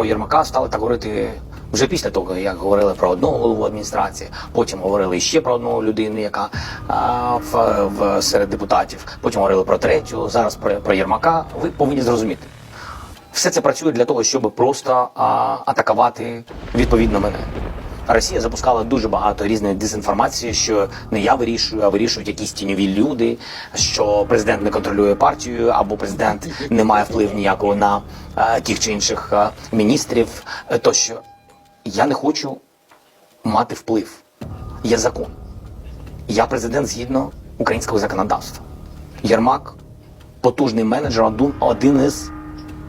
про Єрмака стали так говорити вже після того, як говорили про одного голову адміністрації, потім говорили ще про одну людину, яка а, в, в серед депутатів. Потім говорили про третю. Зараз про, про Єрмака. Ви повинні зрозуміти. Все це працює для того, щоб просто а, атакувати відповідно мене. Росія запускала дуже багато різної дезінформації, що не я вирішую, а вирішують якісь тіньові люди, що президент не контролює партію, або президент не має впливу ніякого на е, тих чи інших е, міністрів. Е, Тощо я не хочу мати вплив. Є закон. Я президент згідно українського законодавства. Єрмак потужний менеджер, один із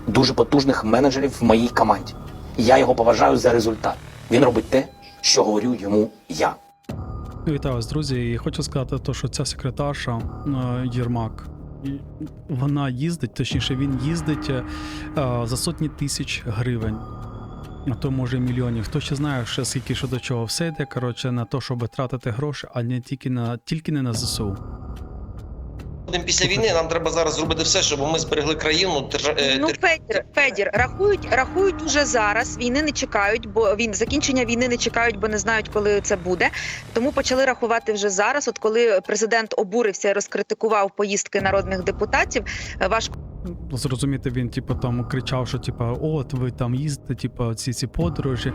дуже потужних менеджерів в моїй команді. Я його поважаю за результат. Він робить те, що говорю йому я. Вітаю вас, друзі. І хочу сказати, то, що ця секретарша е, Єрмак. Вона їздить, точніше, він їздить е, за сотні тисяч гривень, а то може мільйонів. Хто ще знає, ще скільки що до чого все йде, коротше, на те, щоб тратити гроші, а не тільки на тільки не на ЗСУ. Будемо після війни. Нам треба зараз зробити все, щоб ми зберегли країну. е, Ну, Федір, Федір, рахують, рахують уже зараз. Війни не чекають, бо він закінчення війни не чекають, бо не знають, коли це буде. Тому почали рахувати вже зараз. От коли президент обурився і розкритикував поїздки народних депутатів, е, важко Зрозуміти, він, типу, там кричав, що типу, от ви там їздите, типу, ці ці подорожі.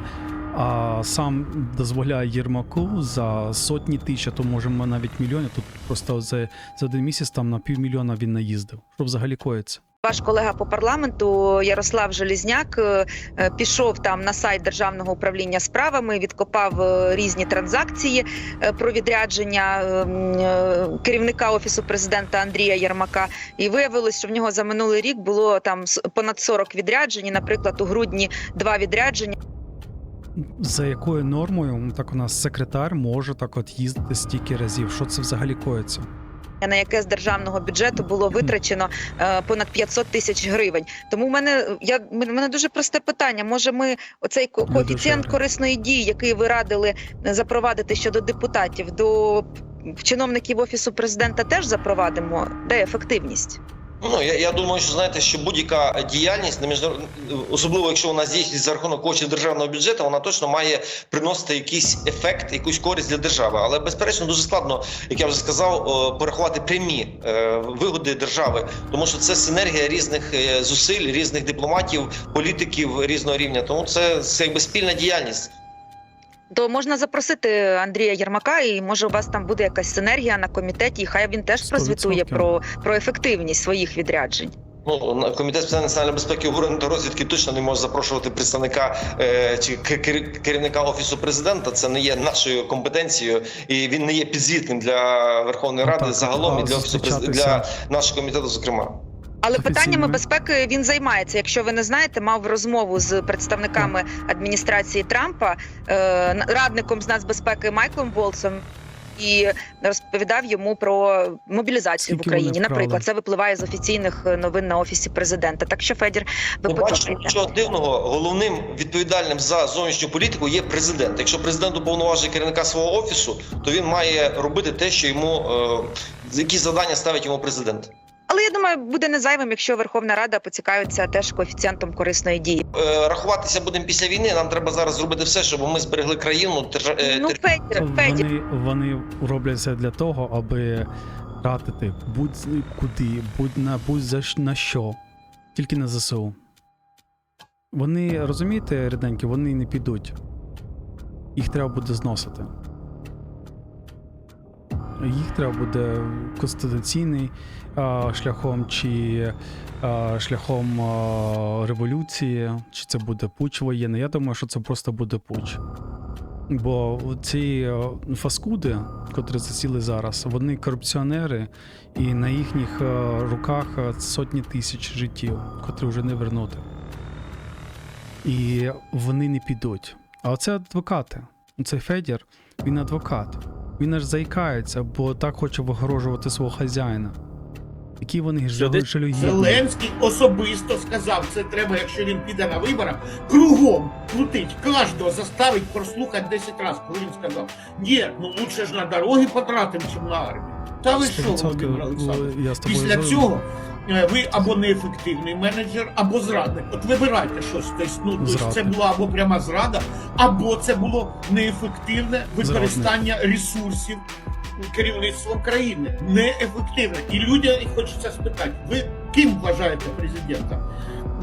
А сам дозволяє Єрмаку за сотні тисяч, а то може навіть мільйони. Тут просто за, за один місяць там на півмільйона він наїздив. Що взагалі коїться? Ваш колега по парламенту Ярослав Желізняк е, е, пішов там на сайт державного управління справами, відкопав е, різні транзакції про відрядження керівника офісу президента Андрія Єрмака. І виявилось, що в нього за минулий рік було там понад 40 відряджень. Наприклад, у грудні два відрядження. За якою нормою так у нас секретар може так от їздити стільки разів? Що це взагалі коїться? На яке з державного бюджету було витрачено е, понад 500 тисяч гривень. Тому в мене я в мене дуже просте питання. Може, ми оцей ко- коефіцієнт корисної дії, який ви радили е, запровадити щодо депутатів, до чиновників офісу президента теж запровадимо? Де ефективність? Ну я, я думаю, що знаєте, що будь-яка діяльність на міжнарод... особливо якщо вона здійснюється за рахунок коштів державного бюджету, вона точно має приносити якийсь ефект, якусь користь для держави. Але безперечно дуже складно, як я вже сказав, порахувати прямі е, вигоди держави, тому що це синергія різних е, зусиль, різних дипломатів, політиків різного рівня. Тому це, це якби спільна діяльність. То можна запросити Андрія Єрмака, і може у вас там буде якась синергія на комітеті, і хай він теж прозвітує про, про ефективність своїх відряджень. Ну, на комітет з питань національної безпеки оборони та розвідки точно не може запрошувати представника е, чи керівника офісу президента. Це не є нашою компетенцією, і він не є підзвітним для Верховної Ну, Ради так, загалом і для офісу для нашого комітету, зокрема. Але питаннями безпеки він займається. Якщо ви не знаєте, мав розмову з представниками адміністрації Трампа, е, на- радником з нацбезпеки Майклом Волсом. І розповідав йому про мобілізацію Скільки в Україні. Наприклад, це випливає з офіційних е, новин на офісі президента. Так що, Федір, ви Не бачу нічого дивного. Головним відповідальним за зовнішню політику є президент. Якщо президент уповноважує керівника свого офісу, то він має робити те, що йому е, які завдання ставить йому президент. Думаю, буде не зайвим, якщо Верховна Рада поцікавиться теж коефіцієнтом корисної дії. Е, рахуватися будемо після війни. Нам треба зараз зробити все, щоб ми зберегли країну. е, Ну, Федір, Федір, Вони, вони роблять це для того, аби тратити будь-куди, будь на будь за на що, тільки на ЗСУ. Вони розумієте, рідненькі, вони не підуть. Їх треба буде зносити. Їх треба буде конституційний шляхом чи шляхом революції, чи це буде пуч воєнний. Я думаю, що це просто буде пуч. Бо ці фаскуди, котрі засіли зараз, вони корупціонери, і на їхніх руках сотні тисяч життів, котрі вже не вернути. І вони не підуть. А оце адвокати. Цей Федір, він адвокат. Він аж заїкається, бо так хоче вигорожувати свого хазяїна. Які вони жалюгідні. Зеленський особисто сказав, це треба, якщо він піде на виборах, кругом крутить, кожного заставить прослухати 10 разів, коли він сказав, ні, ну лучше ж на дороги потратимо, чим на армію. Та ви що, 100% Володимир Олександрович? я з тобою Після цього ви або неефективний менеджер, або зрадник. От вибирайте щось. Тобто, ну, тобто це була або пряма зрада, або це було неефективне використання ресурсів керівництвом країни. Неефективне. І людям хочеться спитати, ви ким вважаєте президента?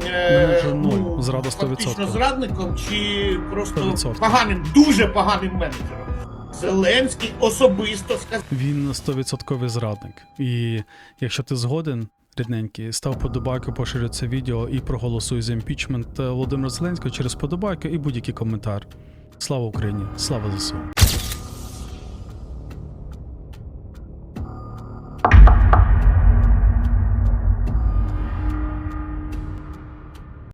Е, Менеджер нуль. Зрада 100%. Фактично зрадником чи просто 100%. поганим, дуже поганим менеджером? Зеленський особисто сказав. Він 100% зрадник. І якщо ти згоден, рідненький, став подобайку, поширю це відео і проголосуй за імпічмент Володимира Зеленського через подобайку і будь-який коментар. Слава Україні! Слава ЗСУ!